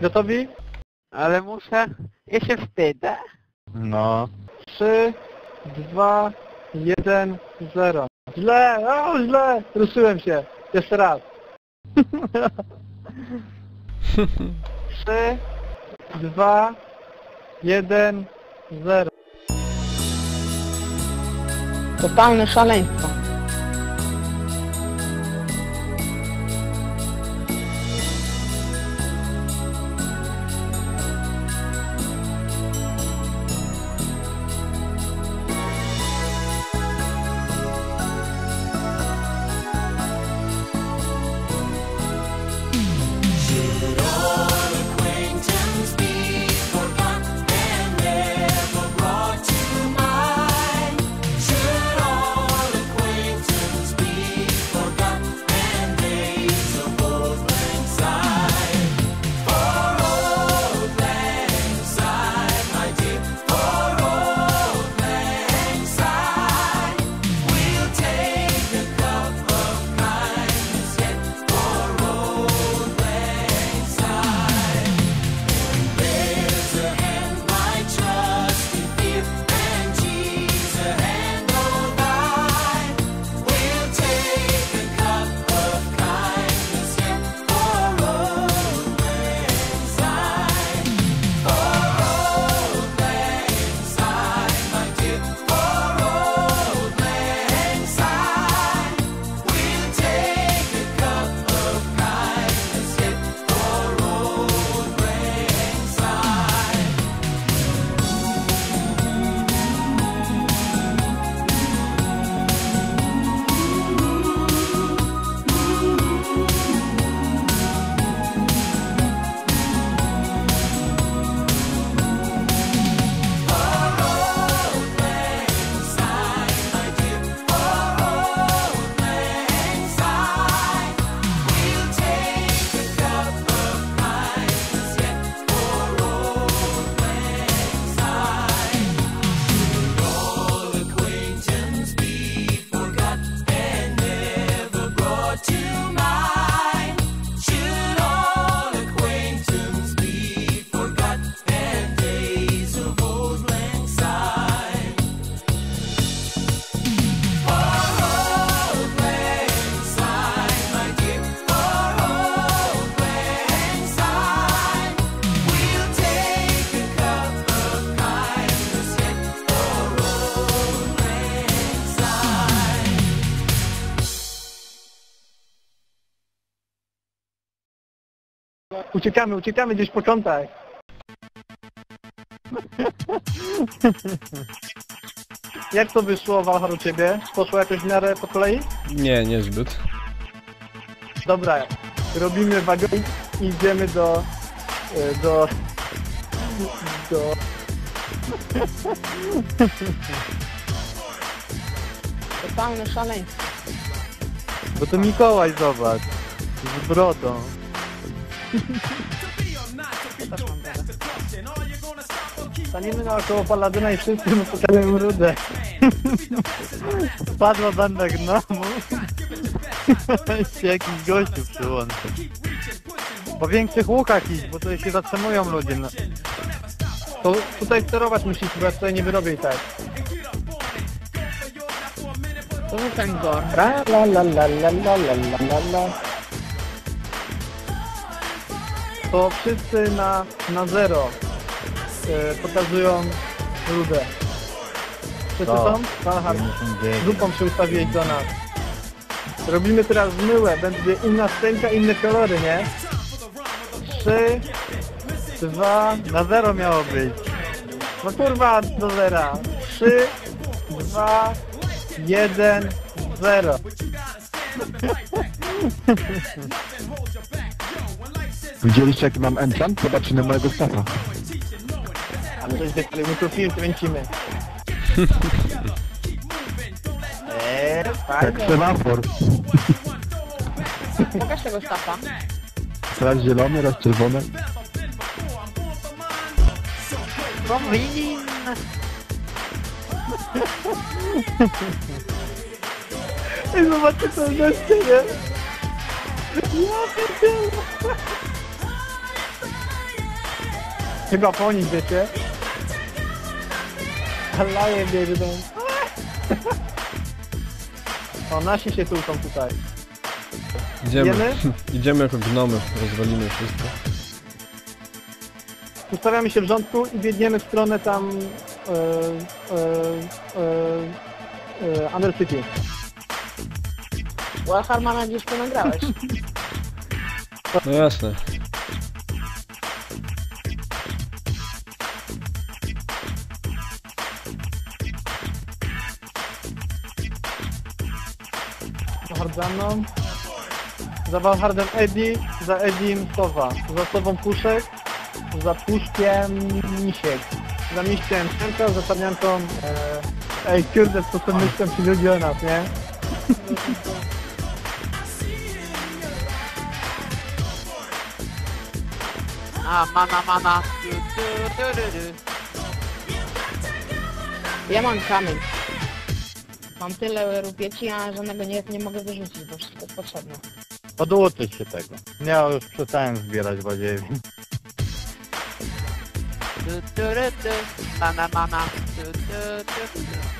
Gotowi? Ale muszę... Ja się wstydzę. No. 3, 2, 1, 0. Źle! O, źle! Ruszyłem się. Jeszcze raz. 3, 2, 1, 0. Totalne szaleństwo. Uciekamy, uciekamy gdzieś po kątach. Jak to wyszło, Walchar, u Ciebie? Poszło jakoś w miarę po kolei? Nie, niezbyt. Dobra, robimy wagonik i idziemy do... e, do... do... Totalne szaleństwo. Bo to Mikołaj, zobacz. Z brodą. Staniemy naokoło Paladyna i wszyscy mu pokażemy rudę. Spadła banda gnomu. się jakiś gościu przyłączy. Po większych łukach iść, bo tutaj się zatrzymują ludzie. No. To tutaj sterować musisz, bo ja tutaj nie wyrobię i tak. To był ten gor. La la la la la la la la la To wszyscy na, na zero e, pokazują rudę. Wszyscy To. są? Walchar, 59. grupą się ustawiłeś do nas. Robimy teraz myłę, będzie inna scenka, inne kolory, nie? Trzy, dwa, Na zero miało być. no kurwa, do zera. Trzy, dwa, jeden, zero. Widzieliście jaki mam enchant? Zobaczcie na mojego stafa. Ale żeś ale my tu film kręcimy. Eee, Jak fajnie. semafor. Pokaż tego sztafa. Raz zielony, raz czerwony. Powinien. Ej, zobaczcie to goście, nie? Ja pierdzielę. Chyba po nich, wiecie? Laje biegną. O, nasi się tłuką tutaj. Idziemy. Idziemy? Idziemy jako gnomy, rozwalimy wszystko. Ustawiamy się w rządku i biegniemy w stronę tam... E, e, e, e, Under City. Warhamana gdzieś tu nagrałeś. No jasne. Valhard za mną. Za Valhardem Eddie, za Eddiem Sowa. Za Sową Puszek, za Puszkiem Misiek. Za Miśkiem Czemka, za Czarnianką... E, ej, kurde, co to myślą ci ludzie o nas, nie? A, mana, mana. Du, du, du, du, du. Ja mam kamień. Mam tyle rupieci, a żadnego nie, nie mogę wyrzucić, bo wszystko jest potrzebne. Poduczyć się tego. Ja już przestałem zbierać badziewi. Du, du, du, du. Mana, mana. Du, du, du, du.